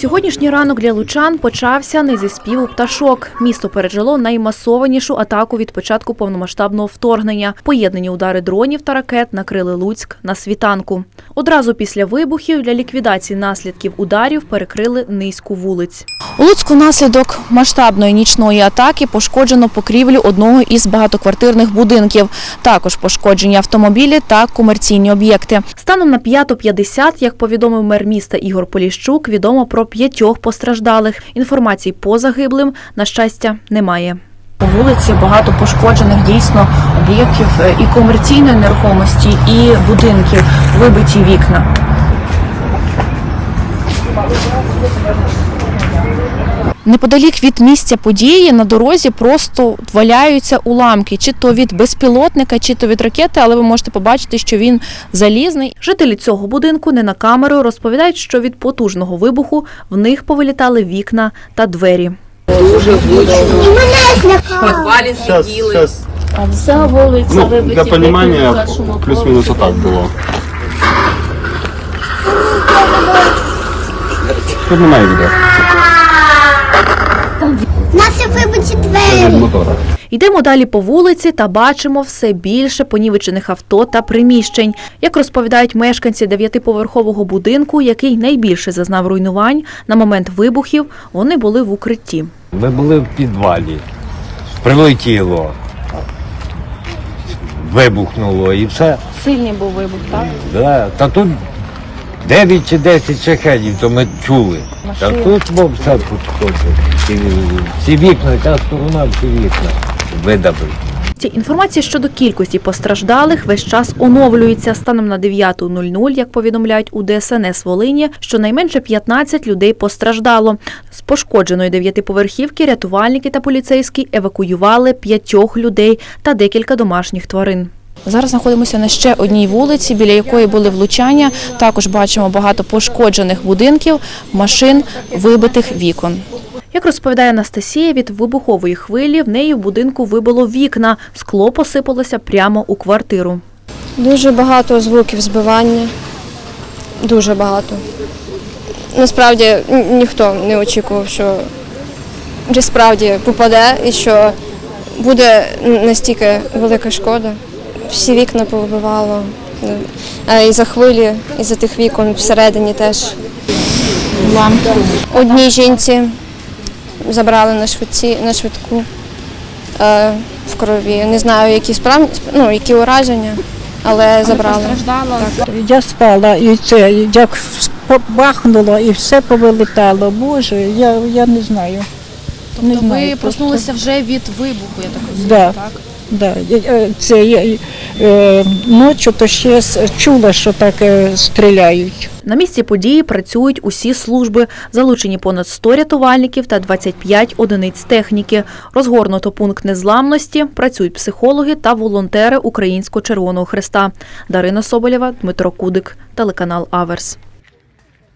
Сьогоднішній ранок для лучан почався не зі співу пташок. Місто пережило наймасованішу атаку від початку повномасштабного вторгнення. Поєднані удари дронів та ракет накрили Луцьк на світанку. Одразу після вибухів для ліквідації наслідків ударів перекрили низку вулиць. У Луцьку наслідок масштабної нічної атаки пошкоджено покрівлю одного із багатоквартирних будинків. Також пошкоджені автомобілі та комерційні об'єкти. Станом на 5.50, як повідомив мер міста Ігор Поліщук, відомо про п'ятьох постраждалих. Інформації по загиблим, на щастя, немає. По вулиці багато пошкоджених дійсно об'єктів е, і комерційної нерухомості, і будинків, вибиті вікна. Неподалік від місця події на дорозі просто валяються уламки, чи то від безпілотника, чи то від ракети, але ви можете побачити, що він залізний. Жителі цього будинку не на камеру розповідають, що від потужного вибуху в них повилітали вікна та двері. подвале Сейчас, сиділи. сейчас. Вся вулиця Ну, вибиті для вікна понимания, в першому плюс-минус поверсі. так було. Тут немає відео. Наші вибиті двері. Йдемо далі по вулиці та бачимо все більше понівечених авто та приміщень. Як розповідають мешканці дев'ятиповерхового будинку, який найбільше зазнав руйнувань, на момент вибухів вони були в укритті. Ми були в підвалі. Прилетіло. Вибухнуло і все. Сильний був вибух, так? Да. Та тут 9 чи 10 шахедів, то ми чули. Та тут бо все підходить. Всі, вікна, ця сторона, всі вікна видавили. Інформація щодо кількості постраждалих весь час оновлюється. Станом на 9.00, як повідомляють у ДСНС Волині, щонайменше 15 людей постраждало. З пошкодженої дев'ятиповерхівки рятувальники та поліцейські евакуювали п'ятьох людей та декілька домашніх тварин. Зараз знаходимося на ще одній вулиці, біля якої були влучання. Також бачимо багато пошкоджених будинків, машин, вибитих вікон. Як розповідає Анастасія, від вибухової хвилі в неї в будинку вибило вікна. Скло посипалося прямо у квартиру. Дуже багато звуків збивання. Дуже багато. Насправді ніхто не очікував, що справді попаде і що буде настільки велика шкода. Всі вікна повибивало. І за хвилі, і за тих вікон всередині теж. Одній жінці забрали на швидці, на швидку е, в крові. Не знаю, які справ... ну, які ураження, але забрали. Я спала і це, як бахнуло і все повилетало. Боже, я, я не знаю. не знаю просто. вже від вибуху, я так Да. Да. е, Це я е, ночі то ще чула, що так е, стріляють. На місці події працюють усі служби. Залучені понад 100 рятувальників та 25 одиниць техніки. Розгорнуто пункт незламності. Працюють психологи та волонтери Українського Червоного Хреста. Дарина Соболєва, Дмитро Кудик, телеканал Аверс.